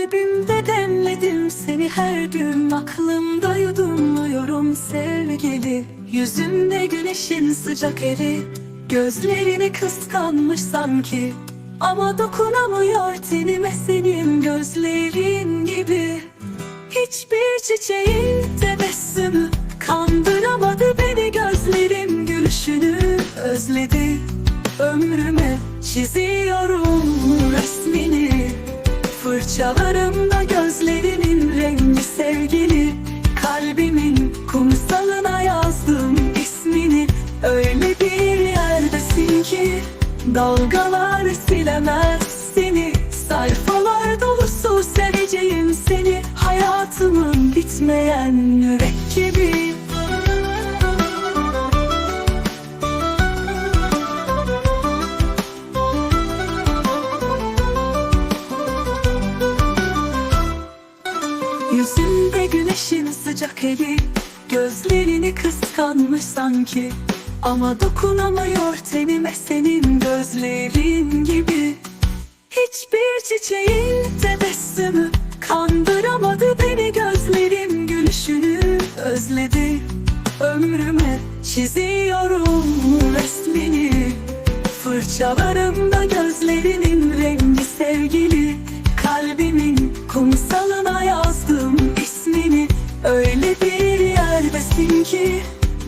Kalbimde demledim seni her gün. Aklımda yudumluyorum sevgili. Yüzünde güneşin sıcak eri Gözlerini kıskanmış sanki. Ama dokunamıyor tenime senin gözlerin gibi. Hiçbir çiçeğin tebessümü Kandıramadı beni gözlerin gülüşünü. Özledi. Ömrüme çiziyorum resmini Fırçalarımda gözlerinin rengi sevgili. Kalbimin kumsalına yazdım ismini Öyle bir yerdesin ki Dalgalar silemez seni. Sayfalar dolusu seveceğim seni. Hayatımın bitmeyen mürekkebi Yüzünde güneşin sıcak eli Gözlerini kıskanmış sanki. Ama dokunamıyor tenime senin gözlerin gibi. Hiçbir çiçeğin tebessümü Kandıramadı beni gözlerin gülüşünü özledi. Ömrüme çiziyorum resmini Fırçalarımda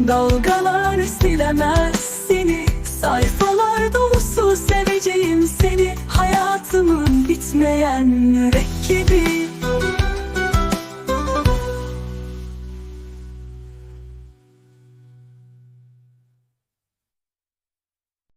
Dalgalar silemez seni. Sayfalar dolusu seveceğim seni. Hayatımın bitmeyen mürekkebi